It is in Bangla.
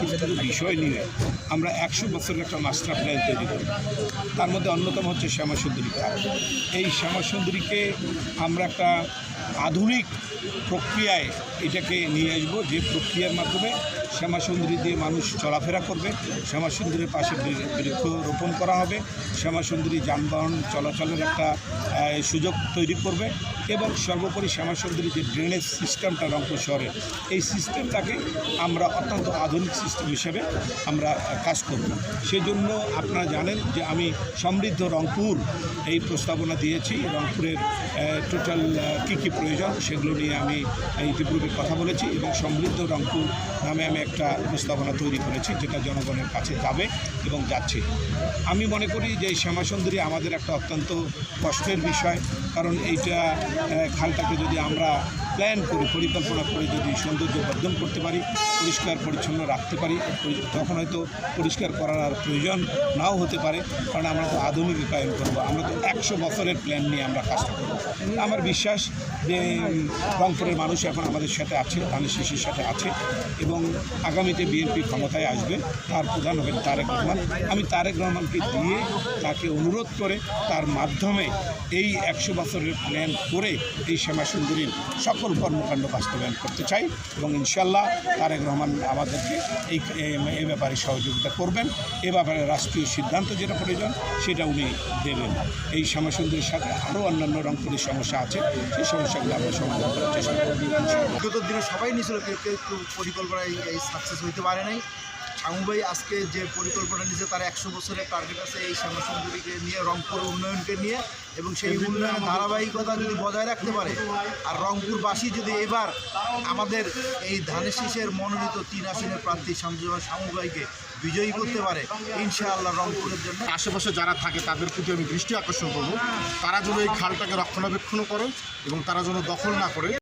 কিছু বিষয় নিয়ে আমরা একশো বছরের একটা মাস্টার প্ল্যান তৈরি করি। তার মধ্যে অন্যতম হচ্ছে শ্যামাসুন্দরী এই শ্যামাসুন্দরীকে আমরা একটা আধুনিক প্রক্রিয়ায় এটাকে নিয়ে আসব। যে প্রক্রিয়ার মাধ্যমে শ্যামাসুন্দরী দিয়ে মানুষ চলাফেরা করবে, শ্যামাসুন্দরীর পাশে বৃক্ষ রোপণ করা হবে, শ্যামাসুন্দরী যানবাহন চলাচলের একটা সুযোগ তৈরি করবে এবং সর্বোপরি শ্যামাসুন্দরী যে ড্রেনেজ সিস্টেমটা রংপুর শহরে, এই সিস্টেমটাকে আমরা অত্যন্ত আধুনিক সিস্টেম হিসেবে আমরা কাজ করব। সেই জন্য আপনারা জানেন যে আমি সমৃদ্ধ রংপুর এই প্রস্তাবনা দিয়েছি। রংপুরের টোটাল কী কী প্রয়োজন, সেগুলো নিয়ে আমি ইতিপূর্বে কথা বলেছি এবং সমৃদ্ধ রংপুর নামে আমি একটা উপস্থাপনা তৈরি করেছি, যেটা জনগণের কাছে যাবে এবং যাচ্ছে। আমি মনে করি যে শ্যামাসুন্দরী আমাদের একটা অত্যন্ত কষ্টের বিষয়, কারণ এইটা খালটাকে যদি আমরা প্ল্যান করি, পরিকল্পনা করে যদি সৌন্দর্য বর্ধন করতে পারি, পরিষ্কার পরিচ্ছন্ন রাখতে পারি তখন হয়তো পরিষ্কার করার আর প্রয়োজন নাও হতে পারে, কারণ আমরা তো আধুনিক আধুনিকায়ন করব। আমরা তো একশো বছরের প্ল্যান নিয়ে আমরা কাজটা করব। আমার বিশ্বাস যে রংপুরের মানুষ এখন আমাদের সাথে আছে, ধানের শিশির সাথে আছে এবং আগামীতে বিএনপি ক্ষমতায় আসবে, তার প্রধান হবেন তারেক রহমান। আমি তারেক রহমানকে দিয়ে তাকে অনুরোধ করে, তার মাধ্যমে এই একশো বছরের প্ল্যান করে এই শ্যামা সুন্দরীর সকল কর্মকাণ্ড বাস্তবায়ন করতে চাই এবং ইনশাল্লাহ তারেক রহমান আমাদেরকে এই এ- ব্যাপারে সহযোগিতা করবেন। এ ব্যাপারে রাষ্ট্রীয় সিদ্ধান্ত যেটা প্রয়োজন, সেটা উনি দেবেন। এই সমস্যাগুলির সাথে আরও অন্যান্য রংপুরের সমস্যা আছে, সেই সমস্যাগুলো আমরা সমাধান করার চেষ্টা করব। বিগত দিনে সবাই নিয়েছিল পরিকল্পনায় সাকসেস হইতে পারে নাই। শামু ভাই আজকে যে পরিকল্পনা নিয়েছে তার একশো বছরের টার্গেট আছে এই শ্যামাসুন্দরীকে নিয়ে রংপুর উন্নয়নকে নিয়ে এবং সেই উন্নয়নের ধারাবাহিকতা যদি বজায় রাখতে পারে আর রংপুরবাসী যদি এবার আমাদের এই ধানের শীষের মনোনীত তিন আসনের প্রার্থী শামসুজ্জামান শামু ভাইকে বিজয়ী করতে পারে ইনশাআল্লাহ রংপুরের জন্য। আশেপাশে যারা থাকে তাদের প্রতি আমি দৃষ্টি আকর্ষণ করব। তারা যেন এই খালটাকে রক্ষণাবেক্ষণ করে এবং তারা যেন দখল না করে।